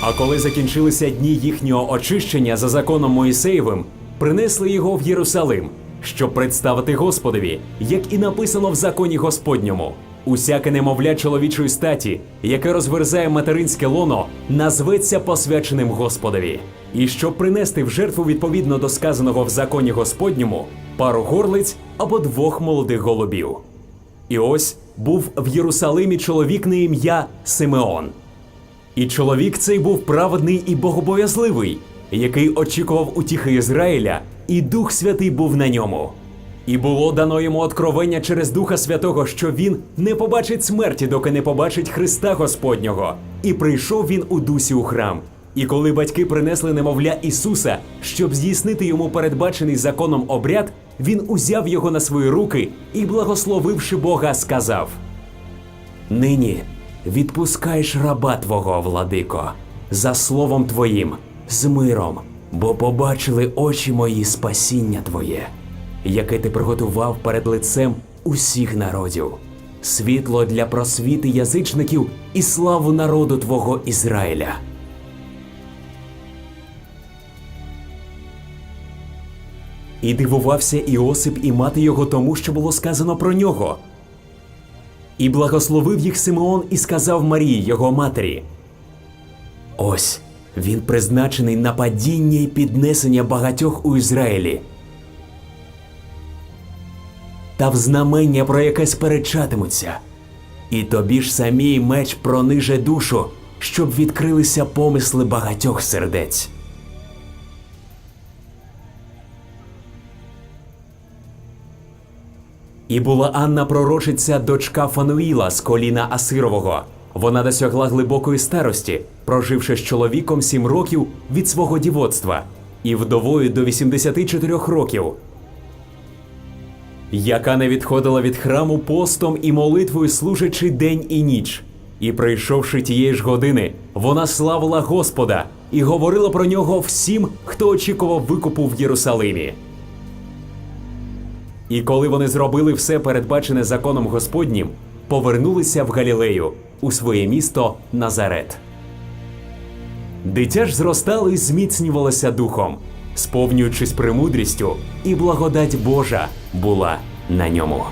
А коли закінчилися дні їхнього очищення за законом Моїсеєвим, принесли його в Єрусалим, щоб представити Господові, як і написано в законі Господньому. Усяке немовля чоловічої статі, яке розверзає материнське лоно, назветься посвяченим Господові. І щоб принести в жертву відповідно до сказаного в законі Господньому пару горлиць або двох молодих голубів. І ось був в Єрусалимі чоловік на ім'я Симеон. І чоловік цей був праведний і богобоязливий, який очікував утіхи Ізраїля, і Дух Святий був на ньому. І було дано йому откровення через Духа Святого, що він не побачить смерті, доки не побачить Христа Господнього. І прийшов він у дусі у храм. І коли батьки принесли немовля Ісуса, щоб здійснити йому передбачений законом обряд, він узяв його на свої руки і, благословивши Бога, сказав. Нині відпускаєш раба твого, владико, за словом твоїм, з миром, бо побачили очі мої спасіння Твоє, яке ти приготував перед лицем усіх народів, світло для просвіти язичників і славу народу Твого Ізраїля. І дивувався Іосип і мати його тому, що було сказано про нього. І благословив їх Симеон і сказав Марії, його матері: Ось він призначений на падіння і піднесення багатьох у Ізраїлі. Та в знамення про яке сперечатимуться. І тобі ж самій меч прониже душу, щоб відкрилися помисли багатьох сердець. І була Анна пророчиця, дочка Фануїла з коліна Асирового. Вона досягла глибокої старості, проживши з чоловіком сім років від свого дівоцтва, і вдовою до 84 років. Яка не відходила від храму постом і молитвою, служачи день і ніч. І прийшовши тієї ж години, вона славила Господа і говорила про нього всім, хто очікував викупу в Єрусалимі. І коли вони зробили все передбачене законом Господнім, повернулися в Галілею у своє місто Назарет. Дитя ж зростало і зміцнювалося духом, сповнюючись премудрістю, і благодать Божа була на ньому.